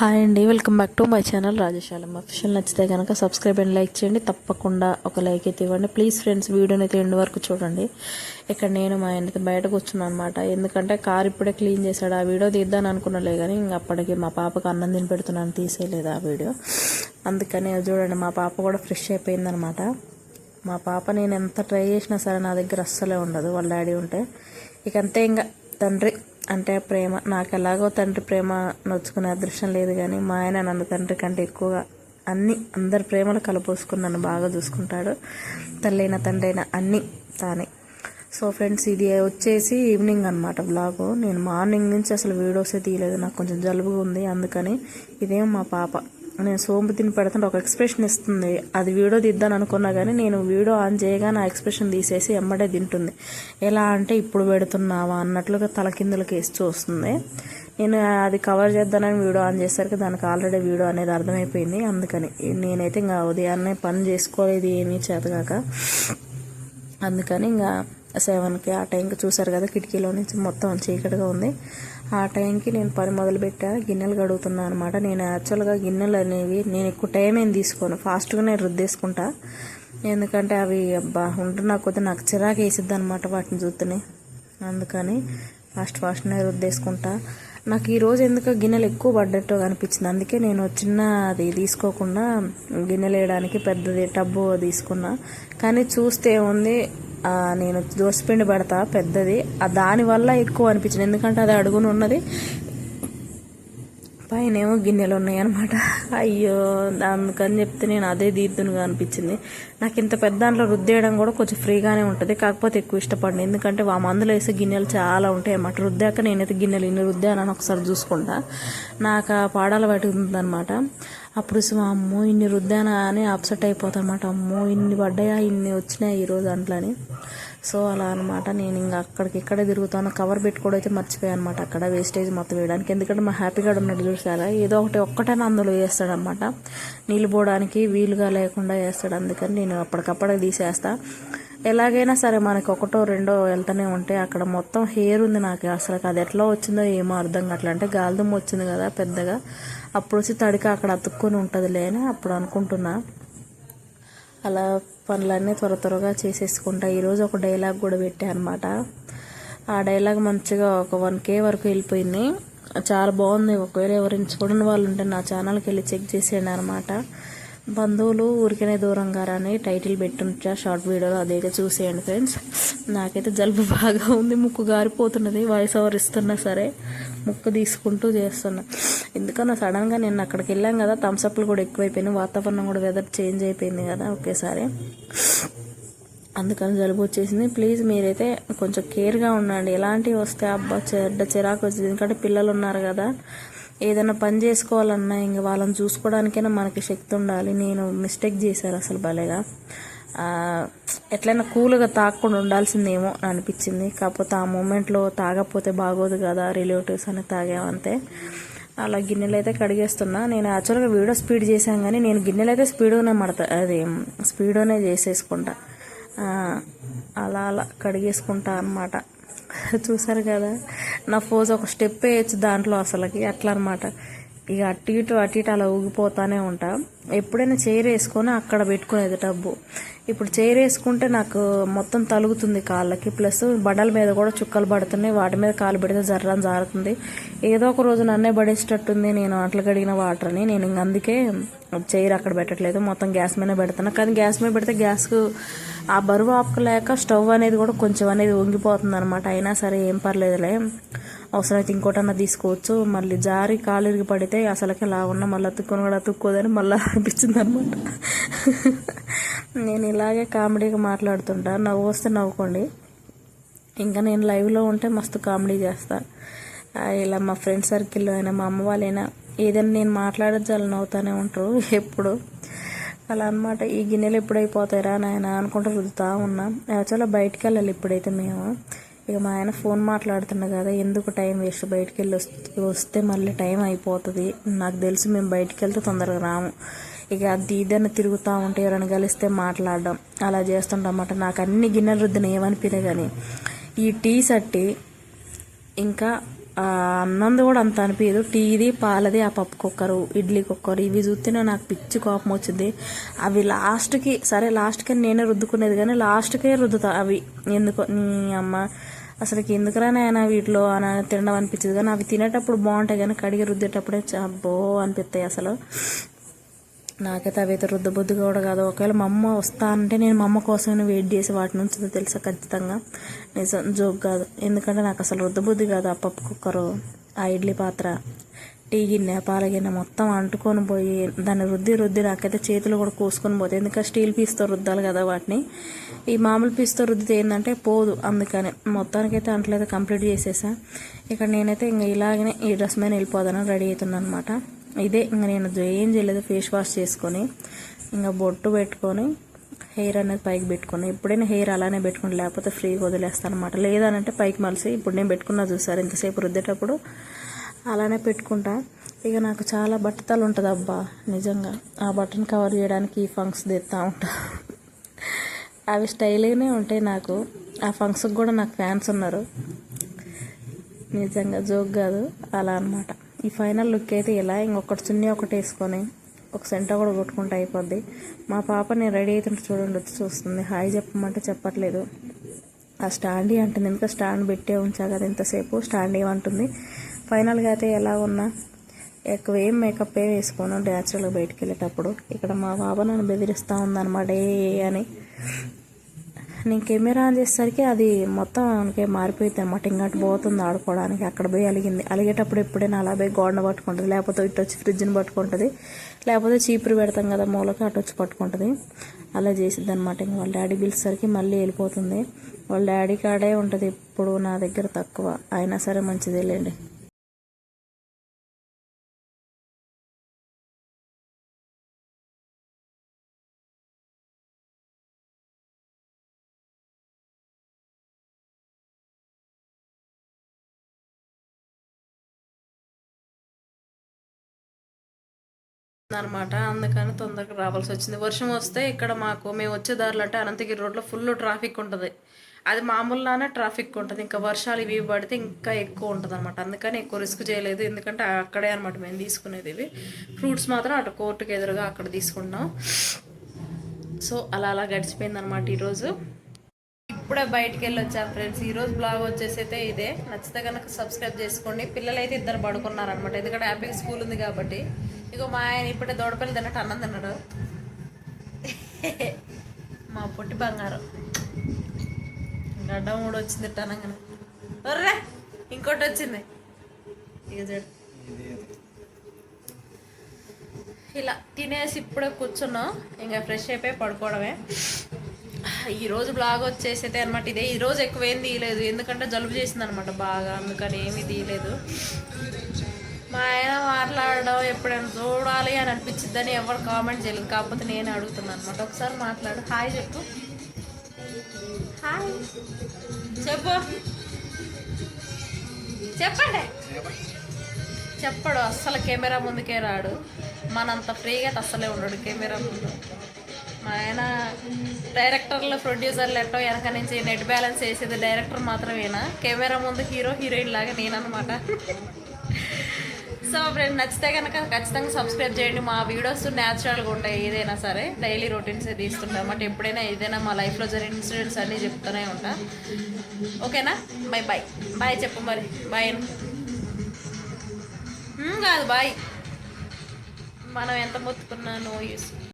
Hi అండి welcome back to my channel Rajasalam official. నచ్చితే కనుక సబ్స్క్రైబ్ అండ్ లైక్ చేయండి. తప్పకుండా ఒక లైక్ అయితే ఇవ్వండి. ప్లీజ్ ఫ్రెండ్స్ వీడియోని అయితే ఎండు వరకు చూడండి. ఇక్కడ నేను మా ఆయన బయటకు వచ్చున్నాను అనమాట ఎందుకంటే కార్ ఇప్పుడే క్లీన్ చేశాడు. ఆ వీడియో తీద్దాను అనుకున్నలే కానీ ఇంక అప్పటికి మా పాపకు అన్నం తిని పెడుతున్నాను తీసేయలేదు ఆ వీడియో. అందుకని అది చూడండి మా పాప కూడా ఫ్రెష్ అయిపోయిందనమాట మా పాప నేను ఎంత ట్రై చేసినా సరే నా దగ్గర అస్సలే ఉండదు. వాళ్ళ డాడీ ఉంటే. ఇక అంతే ఇంకా. తండ్రి అంటే ప్రేమ నాకు ఎలాగో తండ్రి ప్రేమ నొచ్చుకునే అదృష్టం లేదు కానీ మా ఆయన నన్ను తండ్రి కంటే ఎక్కువగా అన్ని అందరి ప్రేమలు కలపోసుకుని నన్ను బాగా చూసుకుంటాడు. తల్లైన తండ్రి అయినా అన్నీ తానే. సో ఫ్రెండ్స్ ఇది వచ్చేసి ఈవినింగ్ అనమాట బ్లాగు నేను మార్నింగ్ నుంచి అసలు వీడియోసే తీయలేదు. నాకు కొంచెం జలుబుగా ఉంది. అందుకని ఇదేం మా పాప. నేను సోంపు తిని పెడుతుంటే ఒక ఎక్స్ప్రెషన్ ఇస్తుంది. అది వీడియో దిద్దాను అనుకున్నా కానీ నేను వీడియో ఆన్ చేయగా నా ఎక్స్ప్రెషన్ తీసేసి ఎమ్మడే తింటుంది. ఎలా అంటే ఇప్పుడు పెడుతున్నావా అన్నట్లుగా తలకిందులకి వేసి చూస్తుంది నేను అది కవర్ చేద్దానని వీడియో ఆన్ చేసరికి దానికి ఆల్రెడీ వీడియో అనేది అర్థమైపోయింది. అందుకని నేనైతే ఇంకా ఉదయాన్నే పని చేసుకోలేదు ఏమీ చేతగాక. అందుకని ఇంకా సెవెన్కి ఆ టైంకి చూసారు కదా కిటికీలో నుంచి మొత్తం చీకటిగా ఉంది. ఆ టైంకి నేను పని మొదలుపెట్టా గిన్నెలు కడుగుతున్నాను అనమాట నేను యాక్చువల్గా గిన్నెలు అనేవి నేను ఎక్కువ టైం ఏం తీసుకోను ఫాస్ట్గానే రుద్దేసుకుంటా. ఎందుకంటే అవి అబ్బా ఉంటున్నా కొద్ది నాకు చిరాకు వేసిద్ది అనమాట వాటిని చూస్తేనే. అందుకని ఫాస్ట్ ఫాస్ట్నే రుద్దేసుకుంటా. నాకు ఈరోజు ఎందుకో గిన్నెలు ఎక్కువ పడ్డట్టు అనిపించింది. అందుకే నేను చిన్న అది తీసుకోకుండా గిన్నెలు వేయడానికి పెద్దది టబ్బు తీసుకున్నా. కానీ చూస్తే ఉంది నేను దోసపిండి పెడతా పెద్దది. దానివల్ల ఎక్కువ అనిపించింది. ఎందుకంటే అది అడుగున ఉన్నది. పైన ఏమో గిన్నెలు ఉన్నాయన్నమాట అయ్యో అందుకని చెప్తే నేను అదే దీద్దునుగా అనిపించింది. నాకు ఇంత పెద్ద దాంట్లో రుద్దేయడం కూడా కొంచెం ఫ్రీగానే ఉంటుంది కాకపోతే ఎక్కువ ఇష్టపడిన. ఎందుకంటే ఆ మందులో వేసే గిన్నెలు చాలా ఉంటాయి అన్నమాట. రుద్దాక నేనైతే గిన్నెలు ఇన్ని రుద్దానని ఒకసారి చూసుకుంటా. నాకు ఆ పాడాలు బయట అప్పుడు సో అమ్మో ఇన్ని రుద్దానా అని అప్సెట్ అయిపోతా అన్నమాట అమ్మో ఇన్ని పడ్డాయా ఇన్ని వచ్చినాయి ఈరోజు అంట్లని. సో అలా అనమాట నేను ఇంకా అక్కడికి ఇక్కడే తిరుగుతాను. కవర్ పెట్టుకోవడం అయితే మర్చిపోయాను అనమాట అక్కడ వేస్టేజ్ మొత్తం వేయడానికి. ఎందుకంటే మా హ్యాపీగా ఉన్నాడు చూసారా? ఏదో ఒకటి ఒక్కటైనా అందులో వేస్తాడనమాట నీళ్ళు పోవడానికి వీలుగా లేకుండా వేస్తాడు. అందుకని నేను అప్పటికప్పుడే తీసేస్తా. ఎలాగైనా సరే మనకి ఒకటో రెండో వెళ్తూనే ఉంటే అక్కడ మొత్తం హెయిర్ ఉంది నాకు. అసలు అది ఎట్లా వచ్చిందో ఏమో అర్థం కావట్లే అంటే గాలిదుమ్మ వచ్చింది కదా పెద్దగా. అప్పుడు వచ్చి తడిక అక్కడ అతుక్కొని ఉంటుందిలే అని అప్పుడు అనుకుంటున్నా. అలా పనులన్నీ త్వర త్వరగా చేసేసుకుంటా. ఈరోజు ఒక డైలాగ్ కూడా పెట్టాను అనమాట ఆ డైలాగ్ మంచిగా ఒక వన్ కే వరకు వెళ్ళిపోయింది. చాలా బాగుంది. ఒకవేళ ఎవరైనా చూడని వాళ్ళు ఉంటే నా ఛానల్కి వెళ్ళి చెక్ చేసేయండి అనమాట బంధువులు ఊరికనే దూరంగా అని టైటిల్ పెట్టుంటా షార్ట్ వీడియోలో అదైతే చూసేయండి ఫ్రెండ్స్. నాకైతే జలుబు బాగా ఉంది. ముక్కు గారిపోతున్నది. వాయిస్ ఓవర్ ఇస్తున్నా సరే ముక్కు తీసుకుంటూ చేస్తున్నా. ఎందుకన్నా సడన్గా నేను అక్కడికి వెళ్ళాం కదా థమ్స్అప్లు కూడా ఎక్కువైపోయినాయి వాతావరణం కూడా వెదర్ చేంజ్ అయిపోయింది కదా ఒకేసారి. అందుకని జలుబు వచ్చేసింది. ప్లీజ్ మీరైతే కొంచెం కేర్గా ఉండండి. ఎలాంటివి వస్తే అబ్బా చెడ్డ చిరాకు వచ్చింది. ఎందుకంటే పిల్లలు ఉన్నారు కదా ఏదైనా పని చేసుకోవాలన్నా ఇంక వాళ్ళని చూసుకోవడానికైనా మనకి శక్తి ఉండాలి. నేను మిస్టేక్ చేశాను అసలు భలేగా. ఎట్లయినా కూల్గా తాగకుండా ఉండాల్సిందేమో అనిపించింది. కాకపోతే ఆ మూమెంట్లో తాగకపోతే బాగోదు కదా రిలేటివ్స్ అని తాగామంతే అలా గిన్నెలు అయితే కడిగేస్తున్నా. నేను యాక్చువల్గా వీడియో స్పీడ్ చేశాను కానీ నేను గిన్నెలు అయితే స్పీడ్గానే మడతా అది స్పీడ్గానే చేసేసుకుంటా. అలా అలా కడిగేసుకుంటా అన్నమాట. చూసారు కదా నా ఫోజ్ ఒక స్టెప్ వేయచ్చు దాంట్లో అసలుకి అట్లా అనమాట ఇక అటు ఇటు అటు ఇటు అలా ఊగిపోతానే ఉంటా. ఎప్పుడైనా చైర్ వేసుకొని అక్కడ పెట్టుకునేది డబ్బు ఇప్పుడు చైర్ వేసుకుంటే నాకు మొత్తం తలుగుతుంది కాళ్ళకి. ప్లస్ బడల మీద కూడా చుక్కలు పడుతున్నాయి. వాటి మీద కాలు పెడితే జర్రాని జారుతుంది. ఏదో ఒక రోజు నన్నే పడేసేటట్టుంది. నేను అట్లా కడిగిన వాటర్ని నేను ఇంక అందుకే చైర్ అక్కడ పెట్టట్లేదు. మొత్తం గ్యాస్ మీద పెడుతున్నా. కానీ గ్యాస్ మీద పెడితే గ్యాస్కు ఆ బరువు ఆపకలేక స్టవ్ అనేది కూడా కొంచెం అనేది వంగిపోతుంది అనమాట అయినా సరే ఏం పర్లేదులే. అవసరమైతే ఇంకోటన్నా తీసుకోవచ్చు. మళ్ళీ జారి కాలు ఇరిగి పడితే అసలుకి ఇలా ఉన్న మళ్ళీ అతుక్కొని కూడా అతుక్కోదని మళ్ళీ అనిపించింది అనమాట నేను ఇలాగే కామెడీగా మాట్లాడుతుంటా. నవ్వు వస్తే నవ్వుకోండి. ఇంకా నేను లైవ్లో ఉంటే మస్తు కామెడీ చేస్తా. ఇలా మా ఫ్రెండ్ సర్కిల్లో అయినా మా అమ్మ వాళ్ళైనా ఏదైనా నేను మాట్లాడచ్చు చాలా నవ్వుతూనే ఉంటారు. ఎప్పుడు. అలా అన్నమాట. ఈ గిన్నెలు ఎప్పుడైపోతాయిరా నాయన అనుకుంటూ రుదుతా ఉన్నా. యాక్చువల్గా బయటికి వెళ్ళాలి ఇప్పుడైతే మేము. ఇక మా ఆయన ఫోన్ మాట్లాడుతున్నా కదా ఎందుకు టైం వేస్ట్? బయటికి వెళ్ళి వస్తే వస్తే మళ్ళీ టైం అయిపోతుంది. నాకు తెలిసి మేము బయటికి వెళ్తే తొందరగా రాము. ఇక అది ఇదన్నా తిరుగుతూ ఉంటే ఎవరైనా కలిస్తే మాట్లాడడం. అలా చేస్తుంటామాట నాకు అన్ని గిన్నెలు రుద్దిన ఏమనిపించే కానీ ఈ టీ సట్టి ఇంకా అన్నంది కూడా అంత అనిపించదు టీది పాలది ఆ పప్పు కుక్కరు ఇడ్లీ కుక్కరు ఇవి చూస్తేనే నాకు పిచ్చి కోపం వచ్చింది. అవి లాస్ట్కి సరే లాస్ట్కి నేనే రుద్దుకునేది కానీ లాస్ట్కే రుద్దుతా. అవి ఎందుకో నీ అమ్మ అసలుకి ఎందుకురా నాయన వీటిలో అని తినడం అనిపించదు కానీ అవి తినేటప్పుడు బాగుంటాయి కానీ కడిగి రుద్దేటప్పుడే అబ్బో అనిపిస్తాయి అసలు. నాకైతే అవి అయితే రుద్దబుద్ధి కూడా కాదు. ఒకవేళ మా అమ్మ వస్తా అంటే నేను మా అమ్మ కోసమే వెయిట్ చేసి వాటి నుంచి తెలుసా ఖచ్చితంగా. నిజం జోక్ కాదు. ఎందుకంటే నాకు అసలు రుద్దబుద్ధి కాదు ఆ పప్పు కుక్కరు ఆ ఇడ్లీ పాత్ర. టీ గిన్నె పాల గిన్నె మొత్తం అంటుకొని పోయి దాన్ని రుద్ది రుద్ది నాకైతే చేతులు కూడా కోసుకొని పోతాయి. ఎందుకంటే స్టీల్ పీస్తో రుద్దాలి కదా వాటిని. ఈ మామూలు పీస్తో రుద్దితే ఏంటంటే పోదు అందుకని. మొత్తానికైతే అంట్లయితే కంప్లీట్ చేసేసా. ఇక్కడ నేనైతే ఇంకా ఇలాగనే ఈ డ్రెస్ మీద వెళ్ళిపోదాను రెడీ అవుతున్నాను అనమాట ఇదే ఇంకా నేను ఏం చేయలేదు ఫేస్ వాష్ చేసుకొని ఇంకా బొట్టు పెట్టుకొని హెయిర్ అనేది పైకి పెట్టుకుని ఎప్పుడైనా హెయిర్ అలానే పెట్టుకుని లేకపోతే ఫ్రీగా వదిలేస్తాను అనమాట లేదనంటే పైకి మలిసి ఇప్పుడు నేను పెట్టుకున్నా చూసారు ఇంతసేపు రుద్దేటప్పుడు అలానే పెట్టుకుంటా. ఇక నాకు చాలా బట్టతలు ఉంటుంది అబ్బా నిజంగా. ఆ బట్టను కవర్ చేయడానికి ఈ ఫంక్స్ తెస్తూ ఉంటా. అవి స్టైల్గానే ఉంటాయి నాకు. ఆ ఫంక్స్కి కూడా నాకు ఫ్యాన్స్ ఉన్నారు. నిజంగా జోక్ కాదు అలా అనమాట ఈ ఫైనల్ లుక్ అయితే ఇలా ఇంకొకటి చున్నీ ఒకటి వేసుకొని ఒక సెంటర్ కూడా కొట్టుకుంటే అయిపోద్ది. మా పాప నేను రెడీ అవుతుంటే చూడండి వచ్చి చూస్తుంది. హాయ్ చెప్పమంటే చెప్పట్లేదు. ఆ స్టాండ్ అంటుంది ఎందుకంటే స్టాండ్ పెట్టే ఉంచా కదా ఇంతసేపు స్టాండ్ ఏమంటుంది? ఫైనల్గా అయితే ఎలా ఉన్నా ఎక్కువ ఏం మేకప్ ఏ వేసుకోను న్యాచురల్గా బయటికి వెళ్ళేటప్పుడు. ఇక్కడ మా బాబా నన్ను బెదిరిస్తూ ఉందన్నమాట ఏ అని. నేను కెమెరా ఆన్ చేసేసరికి అది మొత్తం మనకి మారిపోయింది అనమాట ఇంకా అటు పోతుంది ఆడుకోవడానికి. అక్కడ పోయి అలిగింది. అలిగేటప్పుడు ఎప్పుడైనా అలా పోయి గోడను పట్టుకుంటుంది. లేకపోతే ఇటు వచ్చి ఫ్రిడ్జ్ని పట్టుకుంటుంది. లేకపోతే చీపురు పెడతాం కదా మూలక అటు వచ్చి పట్టుకుంటుంది. అలా చేసిద్ది అనమాట ఇంకా వాళ్ళ డాడీ పిలిచేసరికి మళ్ళీ వెళ్ళిపోతుంది. వాళ్ళ డాడీ కాడే ఉంటుంది ఇప్పుడు నా దగ్గర తక్కువ. అయినా సరే మంచిదే అనమాట అందుకని తొందరగా రావాల్సి వచ్చింది. వర్షం వస్తే ఇక్కడ మాకు మేము వచ్చే దారిలో అంటే అనంతగిరి రోడ్లో ఫుల్ ట్రాఫిక్ ఉంటుంది. అది మామూలుగానే ట్రాఫిక్ ఉంటుంది. ఇంకా వర్షాలు ఇవి పడితే ఇంకా ఎక్కువ ఉంటుంది అనమాట అందుకని ఎక్కువ రిస్క్ చేయలేదు. ఎందుకంటే అక్కడే అనమాట మేము తీసుకునేది ఇవి. ఫ్రూట్స్ మాత్రం అటు కోర్టుకు ఎదురుగా అక్కడ తీసుకున్నాం. సో అలా అలా గడిచిపోయింది అనమాట ఈరోజు. ఇప్పుడే బయటికి వెళ్ళి ఫ్రెండ్స్. ఈరోజు బ్లాగ్ వచ్చేసి అయితే ఇదే. నచ్చితే కనుక సబ్స్క్రైబ్ చేసుకోండి. పిల్లలు అయితే ఇద్దరు పడుకున్నారు అనమాట ఎందుకంటే హ్యాపీగా స్కూల్ ఉంది కాబట్టి. ఇగో మా ఆయన ఇప్పుడే దోడపల్లి తిన్నట్టు అన్నం తిన్నాడు. మా పొట్టి బంగారం. గడ్డ మూడు వచ్చింది అనగానే. ఒర్రే ఇంకోటి వచ్చింది. ఇక చూడు. ఇలా తినేసి ఇప్పుడే కూర్చున్నాం. ఇంకా ఫ్రెష్ అయిపోయి పడుకోవడమే. ఈరోజు బ్లాగ్ వచ్చేసైతే అనమాట ఇదే. ఈ రోజు ఎక్కువ ఏం తీయలేదు. ఎందుకంటే జలుబు చేసింది అనమాట బాగా. అందుకని ఏమీ తీయలేదు. మాట్లాడడం ఎప్పుడైనా చూడాలి అని అనిపించిద్దని ఎవరు కామెంట్ చేయలేదు. కాకపోతే నేను అడుగుతున్నాను అనమాట ఒకసారి మాట్లాడు. హాయ్ చెప్పు. హాయ్ చెప్పు. చెప్పండి. చెప్పడు. అస్సలు కెమెరా ముందుకే రాడు. మనంత ఫ్రీగా అస్సలే ఉండడు కెమెరా ముందు. మా ఆయన డైరెక్టర్లు ప్రొడ్యూసర్లు ఎట్టో వెనక నుంచి నెట్ బ్యాలెన్స్ వేసేది డైరెక్టర్ మాత్రమేనా? కెమెరా ముందు హీరో హీరోయిన్ లాగా నేననమాట సో ఫ్రెండ్ నచ్చితే కనుక ఖచ్చితంగా సబ్స్క్రైబ్ చేయండి. మా వీడియోస్ న్యాచురల్గా ఉంటాయి ఏదైనా సరే. డైలీ రొటీన్స్ తీస్తుంటాం అంటే ఎప్పుడైనా ఏదైనా మా లైఫ్లో జరిగిన ఇన్సిడెంట్స్ అన్నీ చెప్తూనే ఉంటా. ఓకేనా? బై బాయ్ బాయ్ చెప్పు మరి. బాయ్ కాదు బాయ్ మనం ఎంత మొత్తుకున్నాను యూస్